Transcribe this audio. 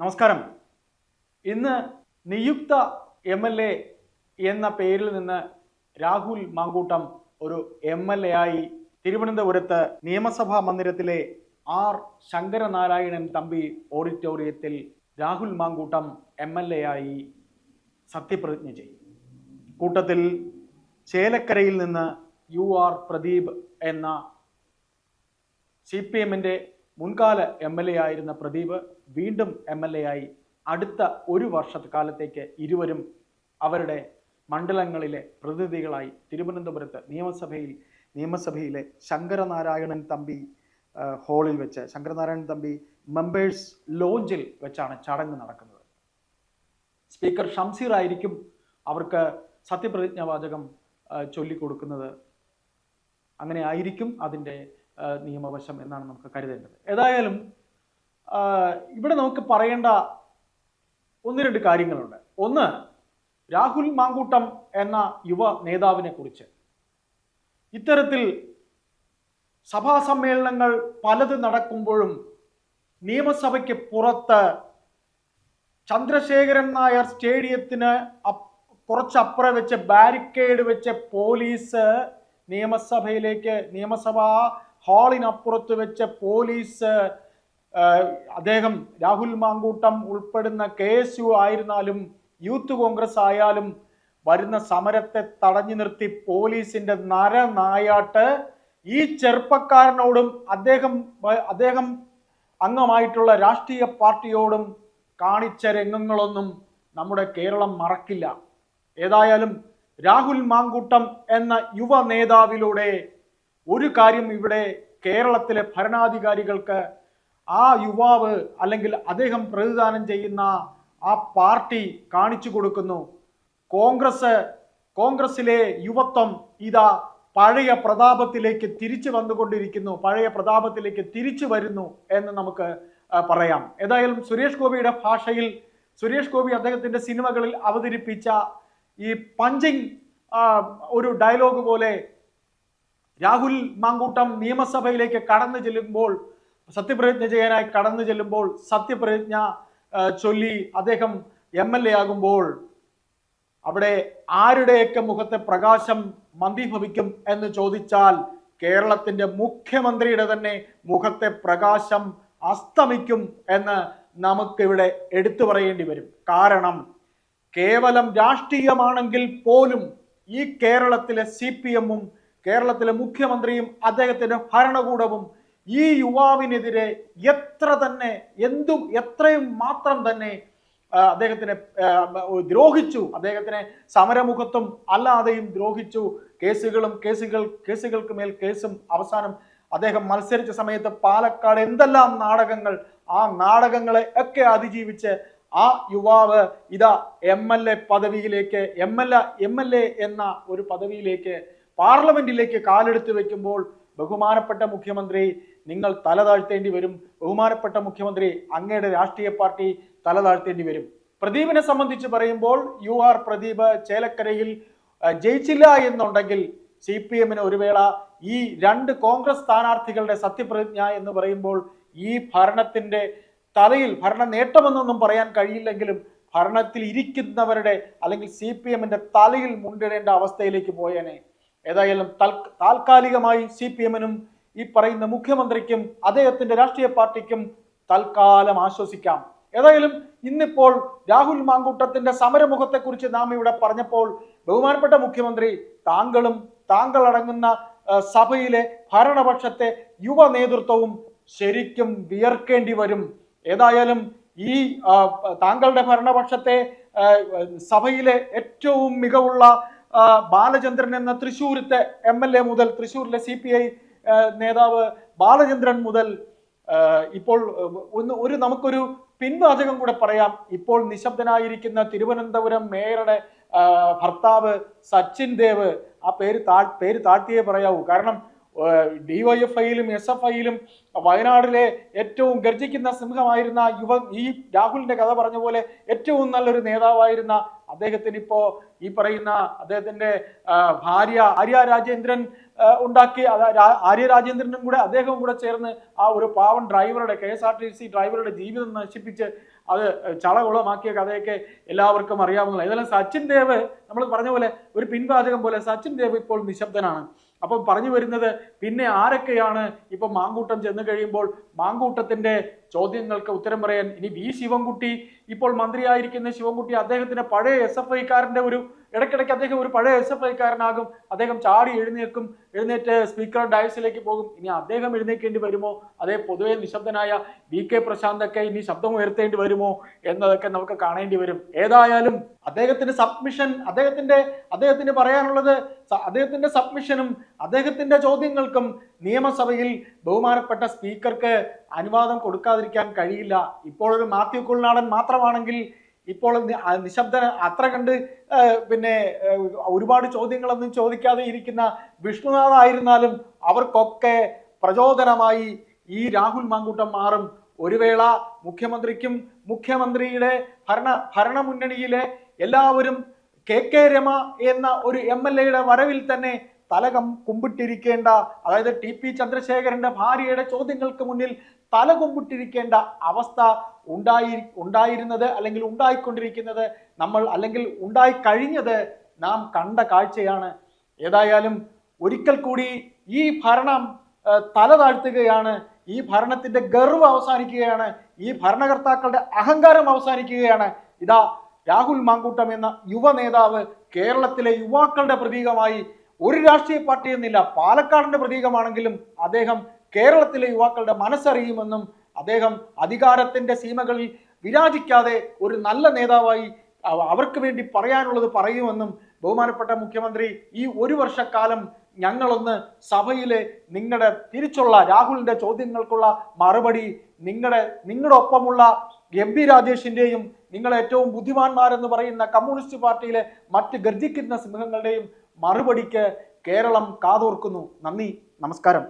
നമസ്കാരം. ഇന്ന് നിയുക്ത എം എൽ എ എന്ന പേരിൽ നിന്ന് രാഹുൽ മാങ്കൂട്ടം ഒരു എം എൽ എ ആയി തിരുവനന്തപുരത്ത് നിയമസഭാ മന്ദിരത്തിലെ ആർ ശങ്കരനാരായണൻ തമ്പി ഓഡിറ്റോറിയത്തിൽ Rahul Mankoottam M L A ആയി സത്യപ്രതിജ്ഞ ചെയ്യും. കൂട്ടത്തിൽ ചേലക്കരയിൽ നിന്ന് യു ആർ പ്രദീപ് എന്ന സി പി എമ്മിന്റെ മുൻകാല എം എൽ എ ആയിരുന്ന പ്രദീപ് വീണ്ടും എം എൽ എ ആയി അടുത്ത ഒരു വർഷക്കാലത്തേക്ക് ഇരുവരും അവരുടെ മണ്ഡലങ്ങളിലെ പ്രതിനിധികളായി തിരുവനന്തപുരത്ത് നിയമസഭയിൽ നിയമസഭയിലെ ശങ്കരനാരായണൻ തമ്പി ഹാളിൽ വെച്ച് ശങ്കരനാരായണൻ തമ്പി മെമ്പേഴ്സ് ലോഞ്ചിൽ വെച്ചാണ് ചടങ്ങ് നടക്കുന്നത്. സ്പീക്കർ ഷംസീർ ആയിരിക്കും അവർക്ക് സത്യപ്രതിജ്ഞാവാചകം ചൊല്ലിക്കൊടുക്കുന്നത്. അങ്ങനെ ആയിരിക്കും അതിന്റെ നിയമവശം എന്നാണ് നമുക്ക് കരുതേണ്ടത്. ഏതായാലും ഇവിടെ നമുക്ക് പറയേണ്ട ഒന്ന് രണ്ട് കാര്യങ്ങളുണ്ട്. ഒന്ന് രാഹുൽ മാങ്കൂട്ടം എന്ന യുവ നേതാവിനെ കുറിച്ച്. ഇത്തരത്തിൽ സഭാ സമ്മേളനങ്ങൾ പലത് നടക്കുമ്പോഴും നിയമസഭയ്ക്ക് പുറത്ത് ചന്ദ്രശേഖരൻ നായർ സ്റ്റേഡിയത്തിന് കുറച്ചപ്പുറം വെച്ച് ബാരിക്കേഡ് വെച്ച് പോലീസ് നിയമസഭയിലേക്ക് നിയമസഭാ ഹാളിനപ്പുറത്ത് വെച്ച് പോലീസ് അദ്ദേഹം രാഹുൽ മാങ്കൂട്ടം ഉൾപ്പെടുന്ന കെ എസ് യു ആയിരുന്നാലും യൂത്ത് കോൺഗ്രസ് ആയാലും വരുന്ന സമരത്തെ തടഞ്ഞു നിർത്തി പോലീസിന്റെ നരനായാട്ട് ഈ ചെറുപ്പക്കാരനോടും അദ്ദേഹം അദ്ദേഹം അംഗമായിട്ടുള്ള രാഷ്ട്രീയ പാർട്ടിയോടും കാണിച്ച രംഗങ്ങളൊന്നും നമ്മുടെ കേരളം മറക്കില്ല. ഏതായാലും രാഹുൽ മാങ്കൂട്ടം എന്ന യുവ നേതാവിലൂടെ ഒരു കാര്യം ഇവിടെ കേരളത്തിലെ ഭരണാധികാരികൾക്ക് ആ യുവാവ് അല്ലെങ്കിൽ അദ്ദേഹം പ്രതിദാനം ചെയ്യുന്ന ആ പാർട്ടി കാണിച്ചു കൊടുക്കുന്നു. കോൺഗ്രസ് കോൺഗ്രസിലെ യുവത്വം ഇതാ പഴയ പ്രതാപത്തിലേക്ക് തിരിച്ചു വന്നുകൊണ്ടിരിക്കുന്നു പഴയ പ്രതാപത്തിലേക്ക് തിരിച്ചു വരുന്നു എന്ന് നമുക്ക് പറയാം. ഏതായാലും സുരേഷ് ഗോപിയുടെ ഭാഷയിൽ സുരേഷ് ഗോപി അദ്ദേഹത്തിന്റെ സിനിമകളിൽ അവതരിപ്പിച്ച ഈ പഞ്ചിങ് ഒരു ഡയലോഗ് പോലെ രാഹുൽ മാങ്കൂട്ടം നിയമസഭയിലേക്ക് കടന്നു ചെല്ലുമ്പോൾ സത്യപ്രതിജ്ഞ ചെയ്യാനായി കടന്നു ചെല്ലുമ്പോൾ സത്യപ്രതിജ്ഞ ചൊല്ലി അദ്ദേഹം എം എൽ എ ആകുമ്പോൾ അവിടെ ആരുടെയൊക്കെ മുഖത്തെ പ്രകാശം മന്ദീഭവിക്കും എന്ന് ചോദിച്ചാൽ കേരളത്തിന്റെ മുഖ്യമന്ത്രിയുടെ തന്നെ മുഖത്തെ പ്രകാശം അസ്തമിക്കും എന്ന് നമുക്കിവിടെ എടുത്തു പറയേണ്ടി വരും. കാരണം കേവലം രാഷ്ട്രീയമാണെങ്കിൽ പോലും ഈ കേരളത്തിലെ സി പി എമ്മും കേരളത്തിലെ മുഖ്യമന്ത്രിയും അദ്ദേഹത്തിന്റെ ഭരണകൂടവും ഈ യുവാവിനെതിരെ എത്ര തന്നെ എന്തും എത്രയും മാത്രം തന്നെ അദ്ദേഹത്തിനെ ദ്രോഹിച്ചു. അദ്ദേഹത്തിനെ സമരമുഖത്തും അല്ലാതെയും ദ്രോഹിച്ചു. കേസുകളും കേസുകൾ കേസുകൾക്ക് മേൽ കേസും അവസാനം അദ്ദേഹം മത്സരിച്ച സമയത്ത് പാലക്കാട് എന്തെല്ലാം നാടകങ്ങൾ ആ നാടകങ്ങളെ ഒക്കെ അതിജീവിച്ച് ആ യുവാവ് ഇതാ എം എൽ എ പദവിയിലേക്ക് M L A M L A എന്ന ഒരു പദവിയിലേക്ക് പാർലമെന്റിലേക്ക് കാലെടുത്ത് വെക്കുമ്പോൾ ബഹുമാനപ്പെട്ട മുഖ്യമന്ത്രി നിങ്ങൾ തല താഴ്ത്തേണ്ടി വരും. ബഹുമാനപ്പെട്ട മുഖ്യമന്ത്രി അങ്ങയുടെ രാഷ്ട്രീയ പാർട്ടി തല താഴ്ത്തേണ്ടി വരും. പ്രദീപിനെ സംബന്ധിച്ച് പറയുമ്പോൾ യു ആർ പ്രദീപ് ചേലക്കരയിൽ ജയിച്ചില്ല എന്നുണ്ടെങ്കിൽ സി പി എമ്മിന് ഒരു വേള ഈ രണ്ട് കോൺഗ്രസ് സ്ഥാനാർത്ഥികളുടെ സത്യപ്രതിജ്ഞ എന്ന് പറയുമ്പോൾ ഈ ഭരണത്തിന്റെ തലയിൽ ഭരണ നേട്ടമെന്നൊന്നും പറയാൻ കഴിയില്ലെങ്കിലും ഭരണത്തിൽ ഇരിക്കുന്നവരുടെ അല്ലെങ്കിൽ സി പി എമ്മിന്റെ തലയിൽ മുണ്ടിടേണ്ട അവസ്ഥയിലേക്ക് പോയേനെ. ഏതായാലും തൽ- താൽക്കാലികമായി സി പി എമ്മിനും ഈ പറയുന്ന മുഖ്യമന്ത്രിക്കും അദ്ദേഹത്തിന്റെ രാഷ്ട്രീയ പാർട്ടിക്കും തൽക്കാലം ആശ്വസിക്കാം. ഏതായാലും ഇന്നിപ്പോൾ രാഹുൽ മാങ്കൂട്ടത്തിന്റെ സമരമുഖത്തെക്കുറിച്ച് നാം ഇവിടെ പറഞ്ഞപ്പോൾ ബഹുമാനപ്പെട്ട മുഖ്യമന്ത്രി താങ്കളും താങ്കൾ അടങ്ങുന്ന സഭയിലെ ഭരണപക്ഷത്തെ യുവ നേതൃത്വവും ശരിക്കും വിയർക്കേണ്ടി വരും. ഏതായാലും ഈ താങ്കളുടെ ഭരണപക്ഷത്തെ സഭയിലെ ഏറ്റവും മികവുള്ള ബാലചന്ദ്രൻ എന്ന തൃശ്ശൂരത്തെ എം എൽ എ മുതൽ തൃശ്ശൂരിലെ സി പി ഐ നേതാവ് ബാലചന്ദ്രൻ മുതൽ ഇപ്പോൾ ഒന്ന് ഒരു നമുക്കൊരു പിൻവാചകം കൂടെ പറയാം. ഇപ്പോൾ നിശബ്ദനായിരിക്കുന്ന തിരുവനന്തപുരം മേയറുടെ ഭർത്താവ് സച്ചിൻ ദേവ് ആ പേര് താ പേര് താഴ്ത്തിയേ പറയാവൂ. കാരണം ഡിവൈഎഫ്ഐയിലും എസ് എഫ് ഐയിലും വയനാടിലെ ഏറ്റവും ഗർജിക്കുന്ന സിംഹമായിരുന്ന യുവ ഈ രാഹുലിന്റെ കഥ പറഞ്ഞ പോലെ ഏറ്റവും നല്ലൊരു നേതാവായിരുന്ന അദ്ദേഹത്തിന് ഇപ്പോ ഈ പറയുന്ന അദ്ദേഹത്തിന്റെ ഭാര്യ ആര്യ രാജേന്ദ്രൻ ഉണ്ടാക്കി ആര്യ രാജേന്ദ്രനും കൂടെ അദ്ദേഹവും കൂടെ ചേർന്ന് ആ ഒരു പാവൻ ഡ്രൈവറുടെ K S R T C ഡ്രൈവറുടെ ജീവിതം നശിപ്പിച്ച് അത് ചളകുളമാക്കിയ കഥയൊക്കെ എല്ലാവർക്കും അറിയാവുന്നതാണ്. ഇതെല്ലാം സച്ചിൻ ദേവ് നമ്മൾ പറഞ്ഞ പോലെ ഒരു പിൻവാചകം പോലെ സച്ചിൻ ദേവ് ഇപ്പോൾ നിശബ്ദനാണ്. അപ്പം പറഞ്ഞു വരുന്നത് പിന്നെ ആരൊക്കെയാണ് ഇപ്പം മാങ്കൂട്ടം ചെന്ന് കഴിയുമ്പോൾ മാങ്കൂട്ടത്തിന്റെ ചോദ്യങ്ങൾക്ക് ഉത്തരം പറയാൻ ഇനി വി ശിവൻകുട്ടി ഇപ്പോൾ മന്ത്രിയായിരിക്കുന്ന ശിവൻകുട്ടി അദ്ദേഹത്തിന്റെ പഴയ എസ് എഫ് ഐക്കാരന്റെ ഒരു ഇടയ്ക്കിടയ്ക്ക് അദ്ദേഹം ഒരു പഴയ എസ് എഫ് ഐക്കാരനാകും അദ്ദേഹം ചാടി എഴുന്നേൽക്കും. എഴുന്നേറ്റ് സ്പീക്കർ ഡയസിലേക്ക് പോകും. ഇനി അദ്ദേഹം എഴുന്നേക്കേണ്ടി വരുമോ? അതേ പൊതുവെ നിശബ്ദനായ വി കെ പ്രശാന്തൊക്കെ ഇനി ശബ്ദം ഉയർത്തേണ്ടി വരുമോ? എന്നതൊക്കെ നമുക്ക് കാണേണ്ടി വരും. ഏതായാലും അദ്ദേഹത്തിന്റെ സബ്മിഷൻ അദ്ദേഹത്തിന്റെ അദ്ദേഹത്തിന് പറയാനുള്ളത് അദ്ദേഹത്തിന്റെ സബ്മിഷനും അദ്ദേഹത്തിന്റെ ചോദ്യങ്ങൾക്കും നിയമസഭയിൽ ബഹുമാനപ്പെട്ട സ്പീക്കർക്ക് അനുവാദം കൊടുക്കാതിരിക്കാൻ കഴിയില്ല. ഇപ്പോൾ ഒരു മാത്യു കുൾനാടൻ മാത്രമാണെങ്കിൽ ഇപ്പോൾ നിശബ്ദ അത്ര കണ്ട് പിന്നെ ഒരുപാട് ചോദ്യങ്ങളൊന്നും ചോദിക്കാതെ ഇരിക്കുന്ന വിഷ്ണുനാഥ് ആയിരുന്നാലും അവർക്കൊക്കെ പ്രചോദനമായി ഈ രാഹുൽ മാങ്കൂട്ടം മാറും. ഒരു വേള മുഖ്യമന്ത്രിക്കും മുഖ്യമന്ത്രിയുടെ ഭരണ ഭരണമുന്നണിയിലെ എല്ലാവരും കെ കെ രമ എന്ന ഒരു എം എൽ എയുടെ വരവിൽ തന്നെ തലകം കുമ്പിട്ടിരിക്കേണ്ട അതായത് ടി പി ചന്ദ്രശേഖരന്റെ ഭാര്യയുടെ ചോദ്യങ്ങൾക്ക് മുന്നിൽ തല കുമ്പിട്ടിരിക്കേണ്ട അവസ്ഥ ഉണ്ടായി ഉണ്ടായിരുന്നത് അല്ലെങ്കിൽ ഉണ്ടായിക്കൊണ്ടിരിക്കുന്നത് നമ്മൾ അല്ലെങ്കിൽ ഉണ്ടായി കഴിഞ്ഞത് നാം കണ്ട കാഴ്ചയാണ്. ഏതായാലും ഒരിക്കൽ കൂടി ഈ ഭരണം തല താഴ്ത്തുകയാണ് ഈ ഭരണത്തിന്റെ ഗർവ് അവസാനിക്കുകയാണ് ഈ ഭരണകർത്താക്കളുടെ അഹങ്കാരം അവസാനിക്കുകയാണ്. ഇതാ രാഹുൽ മാങ്കൂട്ടം എന്ന യുവ നേതാവ് കേരളത്തിലെ യുവാക്കളുടെ പ്രതീകമായി ഒരു രാഷ്ട്രീയ പാർട്ടി എന്നില്ല പാലക്കാടിന്റെ പ്രതീകമാണെങ്കിലും അദ്ദേഹം കേരളത്തിലെ യുവാക്കളുടെ മനസ്സറിയുമെന്നും അദ്ദേഹം അധികാരത്തിന്റെ സീമകളിൽ വിരാജിക്കാതെ ഒരു നല്ല നേതാവായി അവ- അവർക്ക് വേണ്ടി പറയാനുള്ളത് പറയുമെന്നും ബഹുമാനപ്പെട്ട മുഖ്യമന്ത്രി ഈ ഒരു വർഷക്കാലം ഞങ്ങളൊന്ന് സഭയിലെ നിങ്ങളുടെ തിരിച്ചുള്ള രാഹുലിന്റെ ചോദ്യങ്ങൾക്കുള്ള മറുപടി നിങ്ങളുടെ നിങ്ങളുടെ ഒപ്പമുള്ള എം പി രാജേഷിന്റെയും നിങ്ങൾ ഏറ്റവും ബുദ്ധിമാന്മാരെന്ന് പറയുന്ന കമ്മ്യൂണിസ്റ്റ് പാർട്ടിയിലെ മറ്റ് ഗർജിക്കുന്ന സിംഹങ്ങളുടെയും മറുപടിക്ക് കേരളം കാതോർക്കുന്നു. നന്ദി നമസ്കാരം.